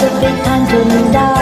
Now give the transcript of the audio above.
จะเป็นทานจนได้